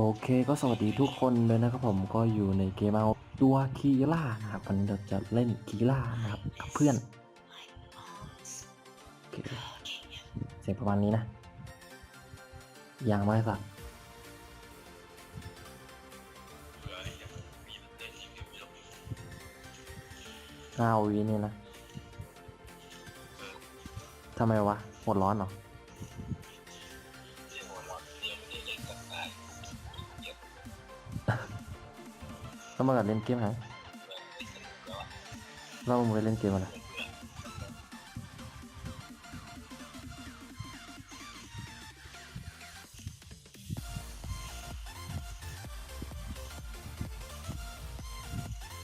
โอเคก็สวัสดีทุกคนเลยนะครับผมก็อยู่ในเกมเอาตัวคีล่านะครับวันนี้เราจะเล่นคีล่านะครับกับเพื่อนโอเคเสียงประมาณนี้นะยังไม่สักห้าวินี่นะทำไมวะหมดร้อนเหรอ แล้วมากับเล่นเกมไหเรามึงไปเล่นเกมอะไร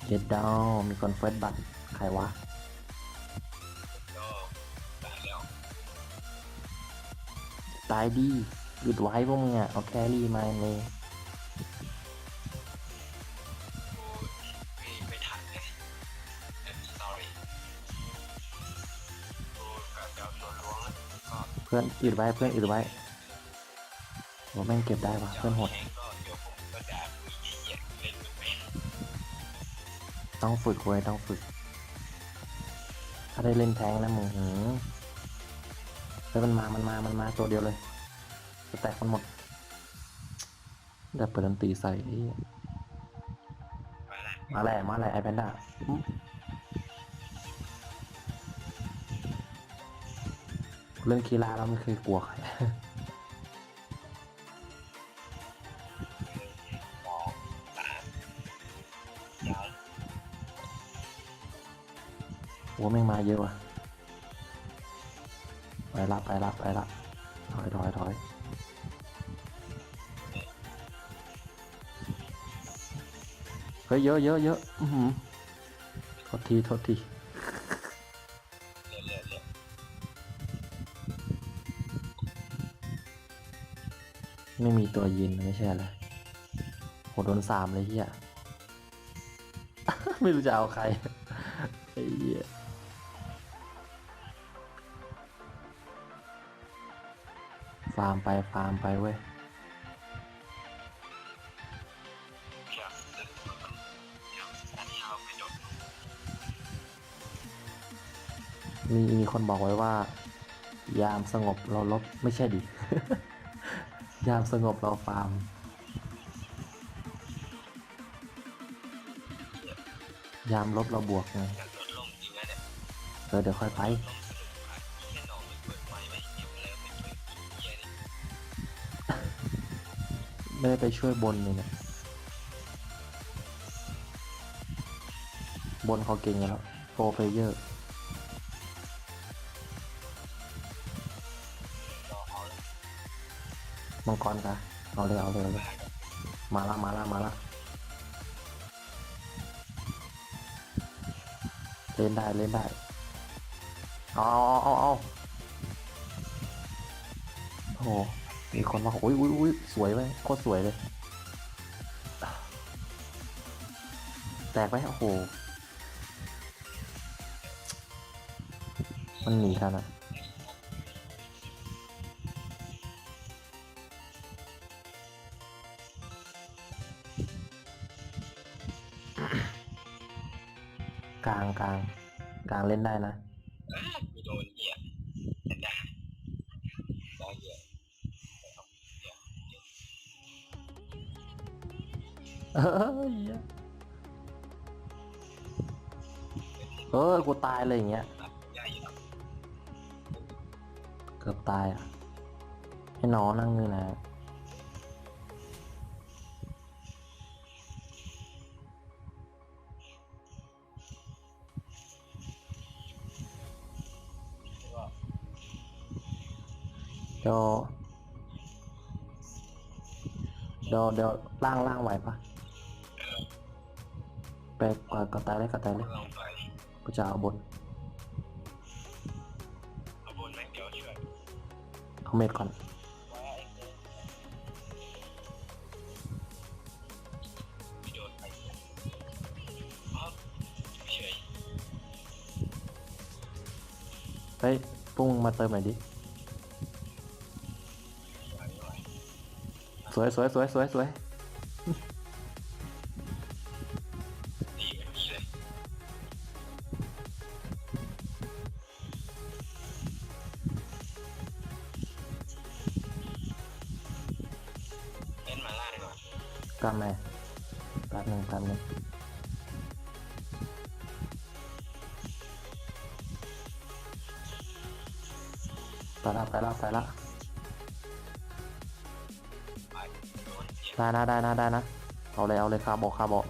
เจ็ดดาวมีคนเฟิร์สบัตรใครวะตายดีหยุดไว้พวกมึงอะเอาแครี่มาเลย พื่อนอึดไว้เพื่อนอึดไว้ว่าแม่งเก็บได้ปะเพื่อนโหดต้องฝึกเว้ยต้องฝึก ถ้าได้เล่นแทงนะมึงหือแล้วมันมามันมามันมาตัวเดียวเลยจะแตกมันหมดเดี๋ยวเปิดดนตรีใส่มาแหละมาแหละไอแพนด้า เล่นกีฬาแล้วไม่เคยกลัวใครสองสามยาวโอ้แม่งมาเยอะว่ะ ไปละไปละไปละถอยถอยถอยเฮ้ยเยอะเยอะเยอะอือหือโทษทีโทษที ไม่มีตัวยินไม่ใช่อะไรโหโดนสามเลยเฮียไม่รู้จะเอาใครไอ้เหี้ยฟาร์มไปฟาร์มไปเว้ยมีมีคนบอกไว้ว่า ยามสงบเราลบไม่ใช่ดิ ยามสงบเราฟาร์ม ยามลบเราบวกไงอยากโดนลงจริงนะเนี่ยเออเดี๋ยวค่อยไปลงสนุกผ่านแค่นอนไม่เปิดไฟไม่เก็บแล้วไม่ช่วยเฮียนี่ไม่ได้ไปช่วยบนเลยเนี่ย บนเขาเก่งอยู่แล้วโปรเพลเยอร์ร มังกรกะเอาเลยเอาเลยเอาเลยมาละมาละมาละเล่นได้เล่นได้เอาเอาเอาเอาโอ้โหมีคนมาอุ้ยอุ้ยอุ้ยสวยไหมโคตรสวยเลยแตกไหมโอ้โหมันหนีทันอะกลาง กลางกลางเล่นได้นะกูโดนเหยียดเห็นไหมได้เหยียดเอ้ยเออกูตายเลยอย่างเงี้ย ตัดใหญ่ครับเกือบตายอะ ให้น้องนั่งนี่นะ เดี๋ยวเดี๋ยวเดี๋ยวล่างล่างไหวปะไปกดกดตายเลยกดตายเลยลองไปกูจะเอาบนเอาบนไหมเดี๋ยวช่วยเอาเม็ดก่อนว่าไอ้เกินไม่โดนไปอ๋อเฉยเฮ้ยปุ้งมาเติมหน่อยดิ สวยสวยสวยสวยสวยเดีแบบนี้เลยเล่นมาล่าดีกว่ากล้ามแม่แป๊บหนึ่งแป๊บหนึ่งไปละไปละไปละ ได้นะได้นะได้นะ เอาเลยเอาเลยคาบอกคาบอก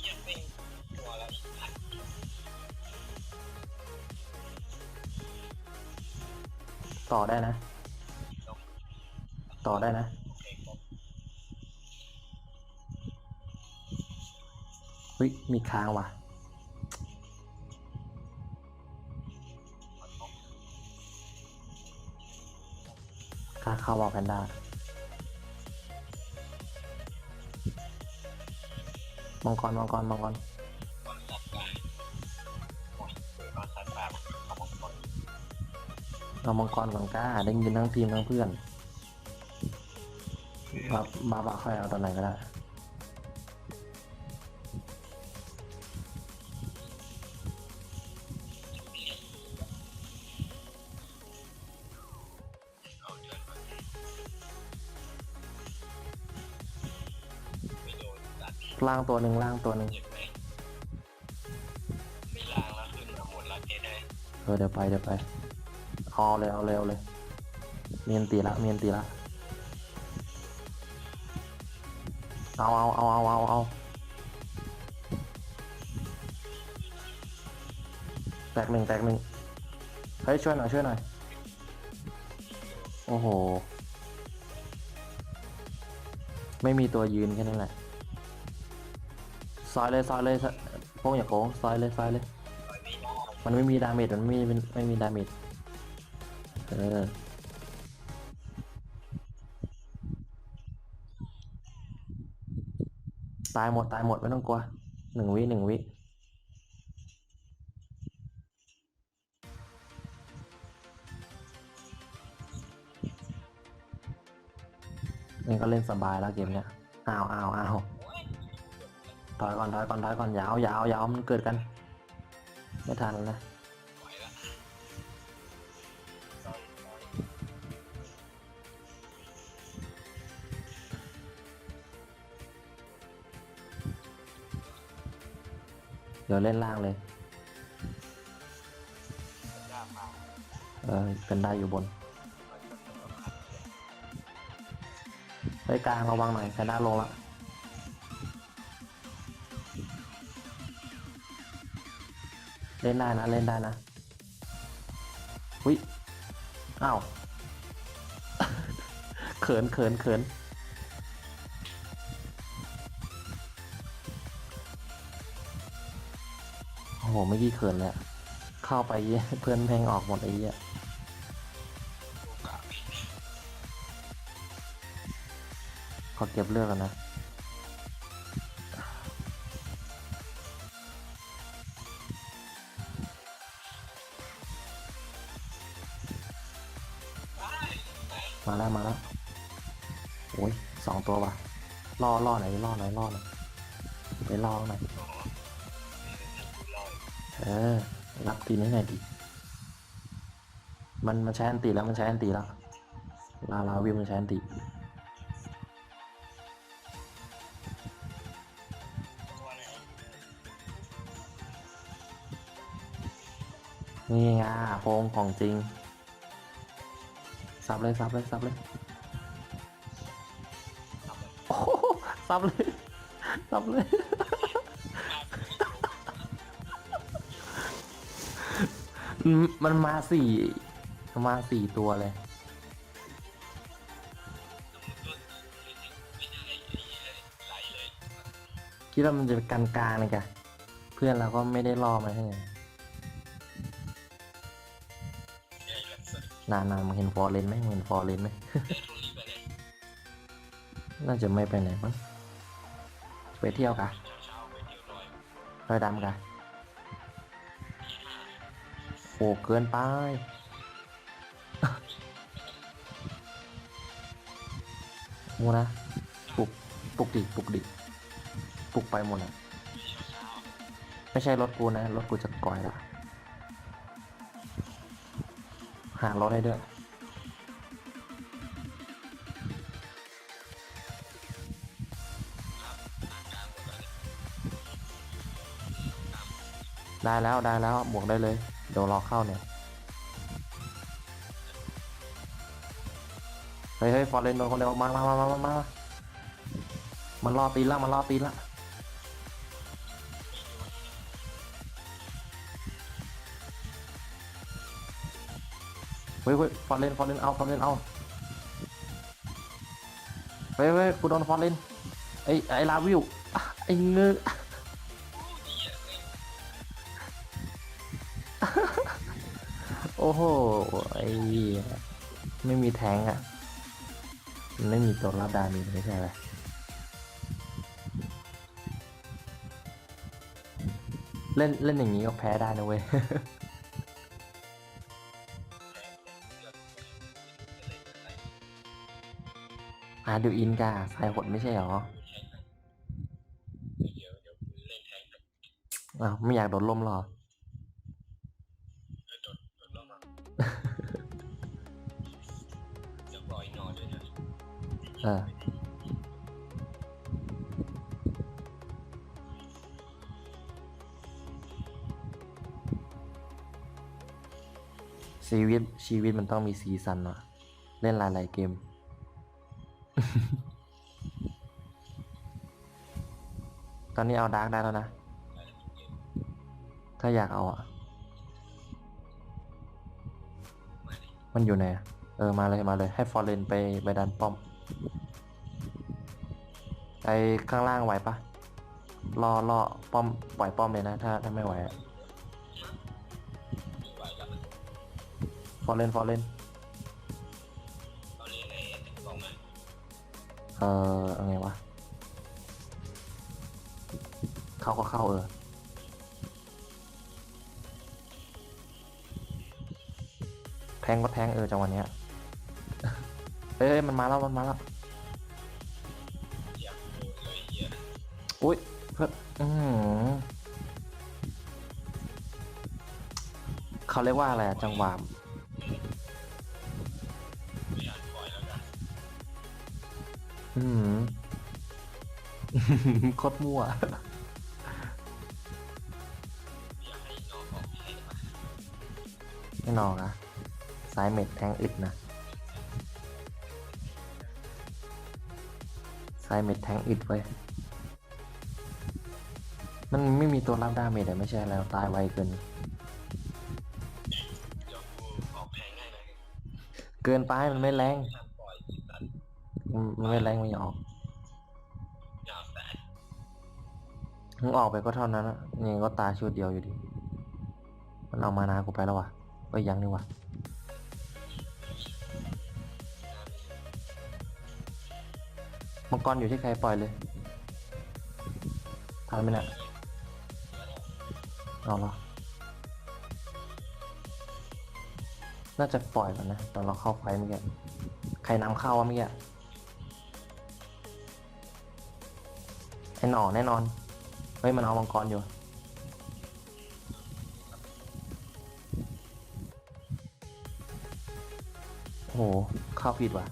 เยี่ยมไม่ตัวแล้วอีกอันต่อได้นะ ต่อได้นะ เฮ้ย มีค้างว่ะาเข้าบอลแพนด้ามังกรมังกรมังกรเอามังกรก่อนกล้าได้ยินทั้งทีมทั้งเพื่อนบาบาบาค่อยเอาตอนไหนก็ได้ ล่างตัวหนึ่งล่างตัวหนึ่งเจ็บไหมไม่ล้างแล้วขึ้นมาหมดแล้วเจ๊ได้เออเดี๋ยวไปเดี๋ยวไปเอาเลยเอาเลยเอาเลย เมียนตีละเมียนตีละเอาเอาเอาเอาเอาเอาแตกหนึ่งแตกหนึ่งเฮ้ยช่วยหน่อยช่วยหน่อยโอ้โห ไม่มีตัวยืนแค่นั้นแหละ ซอยเลยซอยเลยโป้งอย่าโค้งซอยเลยซอยเลย มันไม่มีดาเมจมันไม่มีไม่มีดาเมจเออตายหมดตายหมดไม่ต้องกลัวหนึ่งวิหนึ่งวินี่ก็เล่นสบายแล้วเกมเนี้ยอ้าวอ้าวอ้าว ถอยก่อนถอยก่อนถอยก่อนยาวยาวยาวมันเกิดกัน ไม่ทันแล้วนะเดี๋ยวเล่นล่างเลยเออเป็นได้อยู่บนไปกลางระวังหน่อยแพนด้ลงละ เล่นได้นะ เล่นได้นะวิอ้าวเขินเขินเขินโอ้โหเมื่อกี้เขินเลยอะเข้าไปเพื่อนแพงออกหมดไอ้เหี้ยลูกกะขอเก็บเลือกกันนะ ล่อล่อไหนอยล่อไหนอยล่อไหนอยไปล่อหน่อยโอ้โหนเออรับทีนี้หน่อยดิมันมันใช้อันตีแล้วมันใช้อันตีแล้วลาลาวิวมันใช้อันตีนนี่ไงโฟมของจริง ซับเลยซับเลยซับเลย ซับเลยซับเลยมันมาสี่มาสี่ตัวเลยคิดว่ามันจะเป็นกลางกลางๆเลยกะเพื่อนเราก็ไม่ได้ล่อมาให้ไงใหญ่แล้วสุดนานๆมึงเห็นฟอร์เรนไหมมึงเห็นฟอร์เรนไหมน่าจะไม่ไปไหนมั้ง ไปเที่ยวกะเช้าๆไปเที่ยดำกะโอ้เกินไปมูนะปลุกปลุกดิปลุกดิปลุกไปหมดอะไม่ใช่รถกูนะ รถกูจะก่อยละหารถให้ด้วย ได้แล้วได้แล้วบวกได้เลยเดี๋ยวรอเข้าเนี่ยเฮ้ยเฮ้ยฟอร์เรนโดนคนเดียวมามามามามามามันรอตีนละมันรอตีนละเฮ้ยเฮ้ยฟอร์เรนฟอร์เรนเอาฟอร์เรนเอาเฮ้ยเฮ้ยกูโดนฟอร์เรนไอ้ไอ้ลาวิวไอ้เงือ โอ้โห ไอ้เหี้ยไม่มีแทงค์อะ มันไม่มีตัวรับดามีไม่ใช่ไหมเล่นเล่นอย่างนี้ก็แพ้ได้นะเว้ยอาดูอินกาสายหดไม่ใช่หรอเดี๋ยวเดี๋ยวเล่นแทงอ้าวไม่อยากโดนล่มหรอ ออชีวิตชีวิตมันต้องมีซีซันว่ะเล่นหลายๆเกม ตอนนี้เอาดาร์กได้แล้วนะ ถ้าอยากเอาอะ มันอยู่ไหนอะเออ มาเลยมาเลย ให้ฟอร์เรนไปไปดันป้อม ไอข้างล่างไหวปะรอรอป้อมปล่อยป้อมเลยนะ ถ้าถ้าไม่ไหวอะไหวแล้วฟอร์เรนฟอร์เรนตอนนี้ไอ้สองอะเออเอาไงวะ เข้าก็เข้าเออ แทงก็แทงเออจังหวะเนี้ย เอ้ยมันมาแล้วมันมาแล้วอุ้ยเพื่ออือหือเขาเรียกว่าอะไรอะจังหวะอืมโคตรมั่วไม่นอกอะสายเม็ดแทงอึดนะ เม็ดแทงอึดไว้ มันไม่มีตัวรับดาเมจอะไม่ใช่แล้วตายไวเกิน เกินไปมันไม่แรง มันไม่แรงไม่ออกยาวแสนมึงออกไปก็เท่านั้นอะยังก็ตายชุดเดียวอยู่ดี มันเอามานากูไปแล้ววะเอ้ยยังนี่วะ มังกรอยู่ที่ใครปล่อยเลยทันไหมเนี่ยเอาเหรอน่าจะปล่อยก่อนนะตอนเราเข้าไฟเมื่อกี้ใครนำเข้าวะเมื่อกี้ไอ้หน่อแน่นอน เฮ้ย มันเอามังกรอยู่ โอ้โห เข้าผิดว่ะ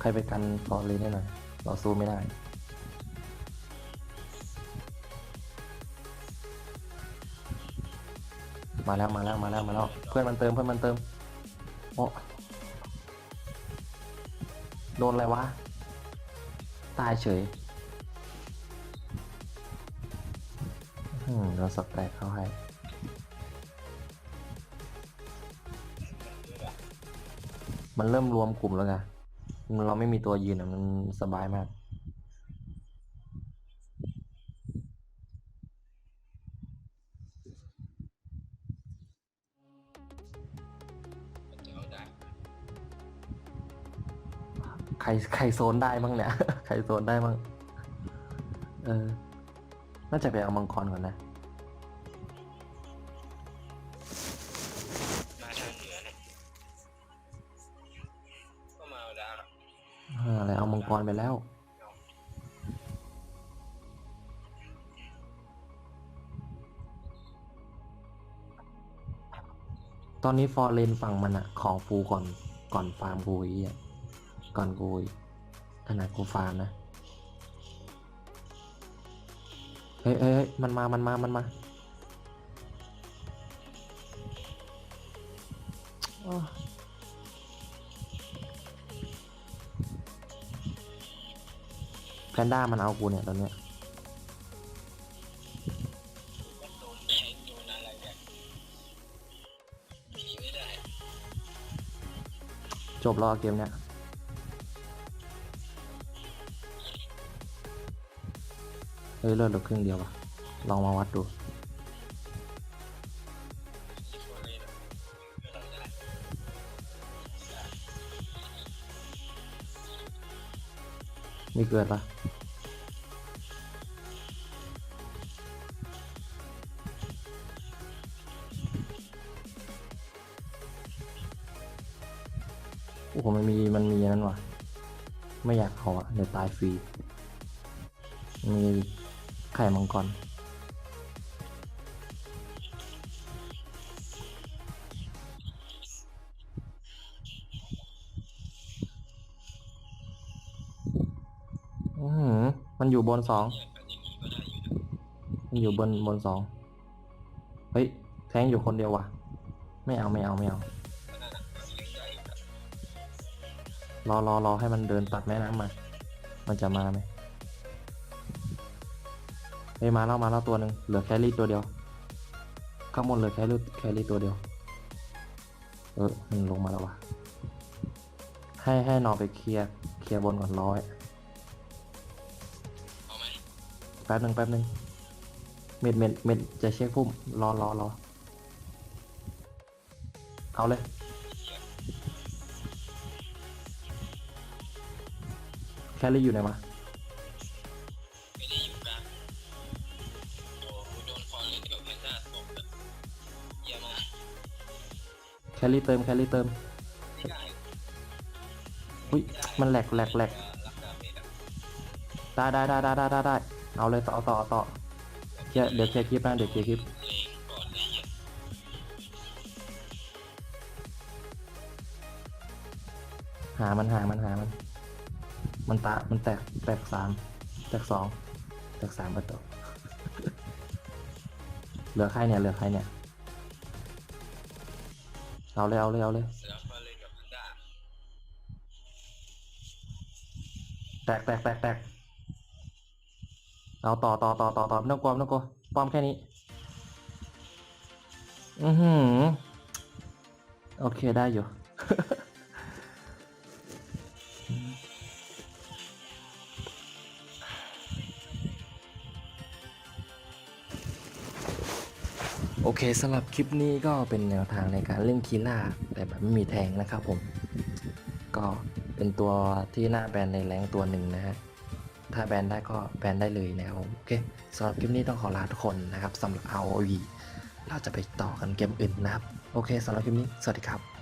ใครไปกันฟอร์เรนให้หน่อยเราสู้ไม่ได้มาแล้วมาแล้วมาแล้วมาแล้วเพื่อนมันเติมเพื่อนมันเติมโอ้โดนอะไรวะ ตายเฉยอืมเราสับแตกเขาให้มันเริ่มรวมกลุ่มแล้วไง เราไม่มีตัวยืนอะมันสบายมาก ใครใครโซนได้บ้างเนี่ย ใครโซนได้บ้าง เออ น่าจะไปเอามังกรก่อนนะ กรไปแล้ว ตอนนี้ฟอร์เรนฝั่งมันอะขอฟูก่อนก่อนฟาร์มกูอีอะก่อนกูขนาดกูฟาร์มนะ เฮ้ยเฮ้ยมันมา มันมา มันมาอ้อ พนด้ามันเอากูเนี่ยตอนเนี้ยจบรอเกมเนี้ยเฮ้ยเลือดเหลือครึ่งเดียววะลองมาวัดดู ม่เกิดปะโอ้โหมันมีมันมีอันนั้นว่ะไม่อยากเอาอะเดี๋ยวตายฟรี มีไข่มังกร อือมันอยู่บนสอง มันอยู่บนบนสอง เฮ้ย แทงอยู่คนเดียวว่ะ ไม่เอาไม่เอาไม่เอา รอรอรอให้มันเดินตัดแม่น้ำมา มันจะมาไหมเฮ้ยมาแล้วมาแล้วตัวหนึ่งเหลือแครี่ตัวเดียว ข้างบนเหลือแครี่แครี่ตัวเดียว เออมันลงมาแล้วว่ะ ให้ให้นอไปเคลียร์เคลียร์บนก่อนร้อย แป๊บหนึ่งแป๊บหนึ่งเม็ดเม็ดเม็ดจะเช็คพุ่มรอรอรอเอาเลย แครี่อยู่ไหนวะไม่ได้อยู่กลางโอ้โหโดนฟอนเล่นกับแพนด้าตบแบบเยี่ยมมากแครี่เติมแครี่เติมไม่ได้อุ้ยมันแหลกแหลกแหลกรับดาเมจอะได้ได้ได้ได้ได้ได้ได้ เอาเลยต่อต่อต่อเคลียร์เดี๋ยวเคลียร์คลิปนะเดี๋ยวเคลียร์คลิปเลงก่อนเลยเหี้ยหามันหามันหามัน มันตามันแตกแตกสามแตกสองแตกสามประตูเหลือใครเนี่ยเหลือใครเนี่ยเอาเลยเอาเลยเอาเลยแตกแตกแตกแตก เอาต่อต่อต่อต่อต่อไม่ต้องกลัวไม่ต้องกลัวป้อมแค่นี้ อือหือ โอเคได้อยู่ โอเคสำหรับคลิปนี้ก็เป็นแนวทางในการเล่นคีล่า แต่แบบไม่มีแทงนะครับผม ก็เป็นตัวที่น่าแบนในแรงตัวหนึ่งนะฮะ ถ้าแบนได้ก็แบนได้เลยนะครับผมโอเคสำหรับคลิปนี้ต้องขอลาทุกคนนะครับสำหรับ ROV เราจะไปต่อกันเกมอื่นนะครับ โอเคสำหรับคลิปนี้ สวัสดีครับ